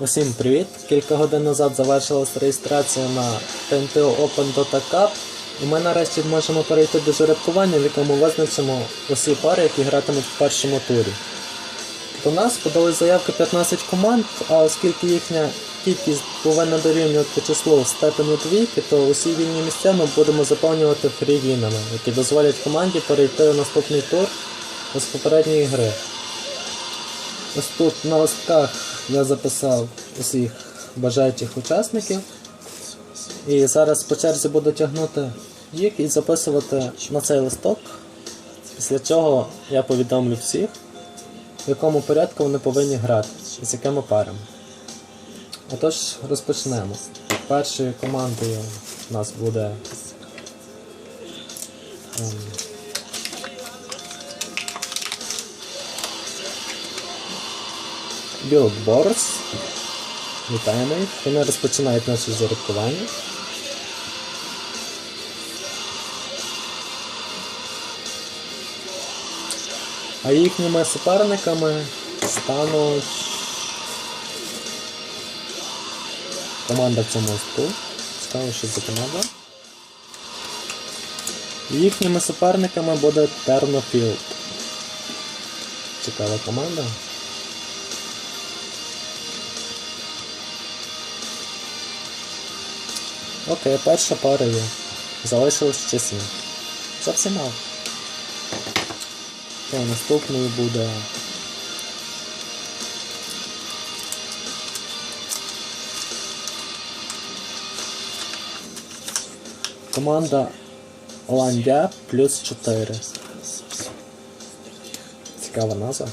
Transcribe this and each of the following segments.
Усім привіт! Кілька годин назад завершилась реєстрація на TNT Open Dota Cup, і ми нарешті можемо перейти до жеребкування, в якому визначимо усі пари, які гратимуть в першому турі. До нас подали заявки 15 команд, а оскільки їхня кількість повинна дорівнювати числу в степені двійки, то усі вільні місця ми будемо заповнювати фрівінами, які дозволять команді перейти в наступний тур з попередньої гри. Ось тут на листках я записав усіх бажаючих учасників. І зараз по черзі буду тягнути їх і записувати на цей листок. Після чого я повідомлю всіх, в якому порядку вони повинні грати і з якими парами. Отож, розпочнемо. Першою командою у нас буде. Білдборс. Вітаємо їх. Вони розпочинають наше зарядкування. А їхніми суперниками стануть команда в цьому листу. Цікаво, що за команда. Їхніми суперниками буде Тернофілд. Цікава команда. Окей, перша пара є. Залишилось ще сім. Зовсім мало. Окей, наступною буде. Команда Ландя плюс 4. Цікава назва.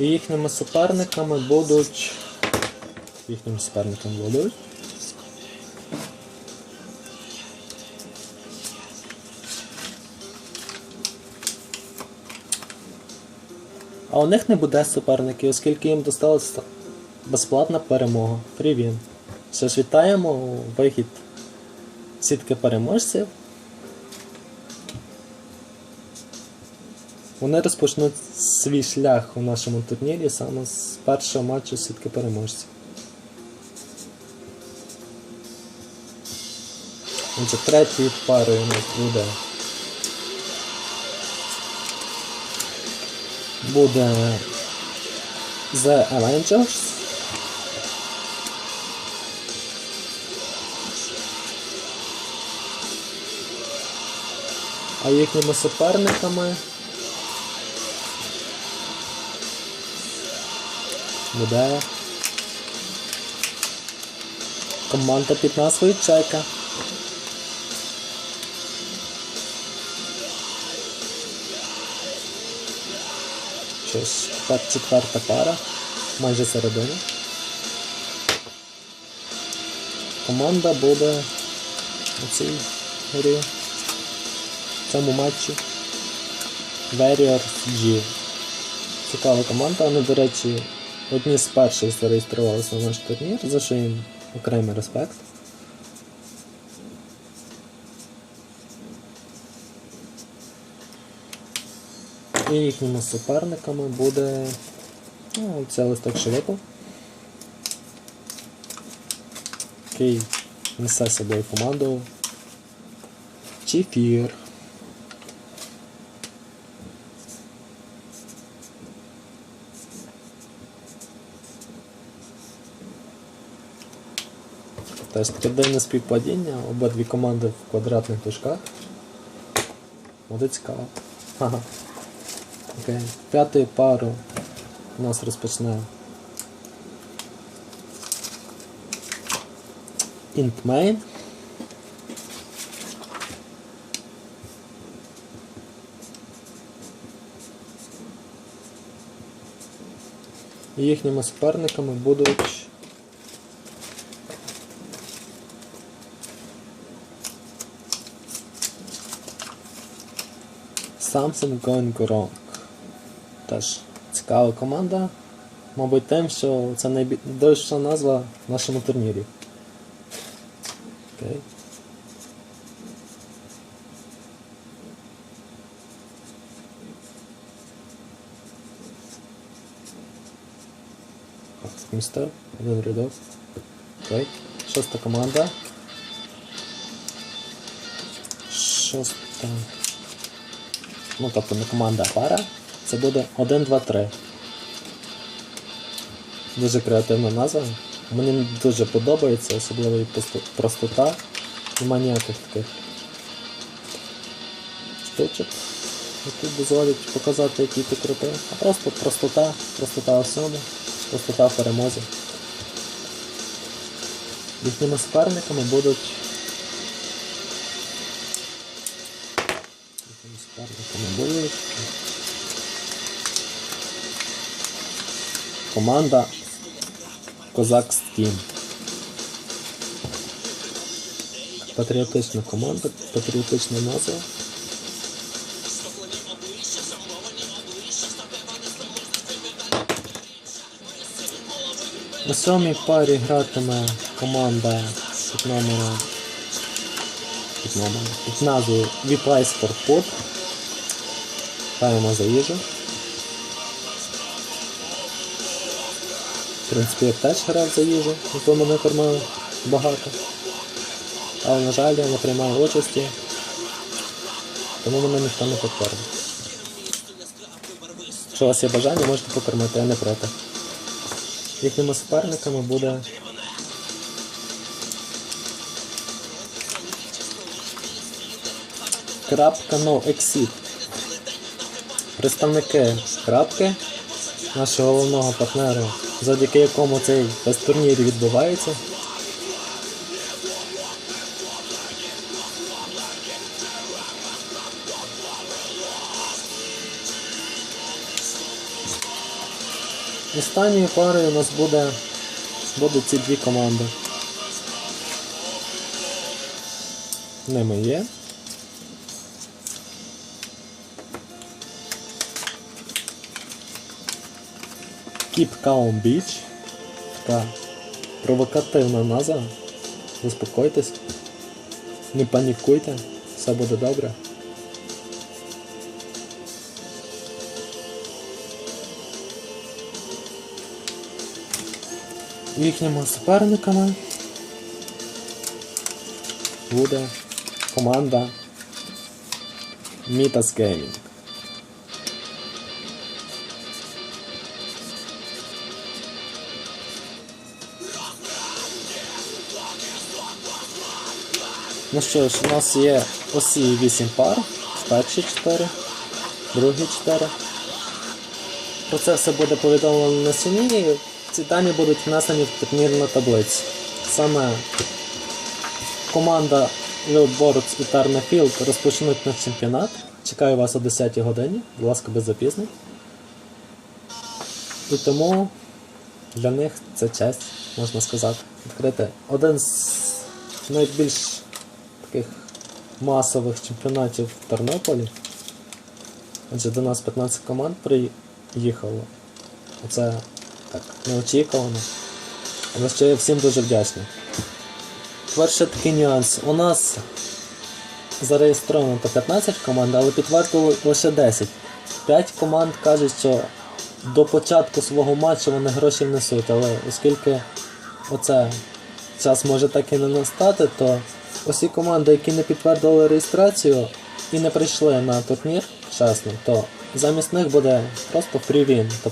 І їхніми суперниками будуть. Їхніми суперниками будуть. А у них не буде суперників, оскільки їм досталася безплатна перемога. Що ж, вітаємо вихід сітки переможців. Вони розпочнуть свій шлях у нашому турнірі саме з першого матчу сітки переможців. Отже, третьою парою у нас буде. Буде The Avengers. А їхніми суперниками буде команда під назвою Чайка. Що ж, четверта пара, майже середина. Команда буде у цій грі, в цьому матчі Warriors G. Цікава команда, вони, до речі, одні з перших зареєструвалися на наш турнір, за що їм окремий респект. І їхніми суперниками буде. Ну, це листок швидко. Який несе собою команду. Чефір. Таке дивне співпадіння, обидві команди в квадратних дужках. Буде цікаво. Ага. Окей. П'ятою пару у нас розпочне Int Main. І їхніми суперниками будуть Something Going Wrong. Теж цікава команда. Мабуть, тим, що це найдовша назва в нашому турнірі. Окей. Містер, один рядок. Окей. Шоста команда. Шоста. Ну, тобто не команда, а пара. Це буде 1, 2, 3. Дуже креативна назва. Мені дуже подобається, особливо і простота. Нема ніяких таких штучок, які дозволять показати, який ти крутий. А просто простота, простота всьому, простота перемозі. Їхніми суперниками будуть. Суперниками. Команда Козак Стім. Патріотична команда, патріотична назва. У сьомій парі гратиме команда під номером під номером під назвою Віплай Спортфуд. Граємо за. В принципі, я теж грав за їжу, то мене кормили багато. Але, на жаль, я не приймаю участі, тому мене ніхто не покормить. Якщо у вас є бажання, можете покормити, я не проти. Їхніми суперниками буде. Крапка No. Представники крапки, нашого головного партнера, завдяки якому цей турнір відбувається. Останньою парою у нас буде, будуть ці дві команди. Ними є. Keep Calm Beach. Така провокативна назва. Заспокойтесь. Не панікуйте, все буде добре. Їхніми суперниками буде команда Mitas Gaming. Ну що ж, у нас є осі 8 пар, перші 4, другі 4. Про це все буде повідомлено на сіні. Ці дані будуть внесені в турнірну таблицю. Саме команда Wildboards і Tarnafield розпочнуть наш чемпіонат. Чекаю вас о 10 годині, будь ласка, без запізнень. І тому для них це честь, можна сказати, відкрити один з найбільш таких масових чемпіонатів в Тернополі. Адже до нас 15 команд приїхало. Оце так неочікувано. Але що я всім дуже вдячний. Перший такий нюанс. У нас зареєстровано по 15 команд, але підтвердили лише 10. 5 команд кажуть, що до початку свого матчу вони гроші внесуть, але оскільки оце час може так і не настати, то усі команди, які не підтвердили реєстрацію і не прийшли на турнір, вчасно, то замість них буде просто фрівін.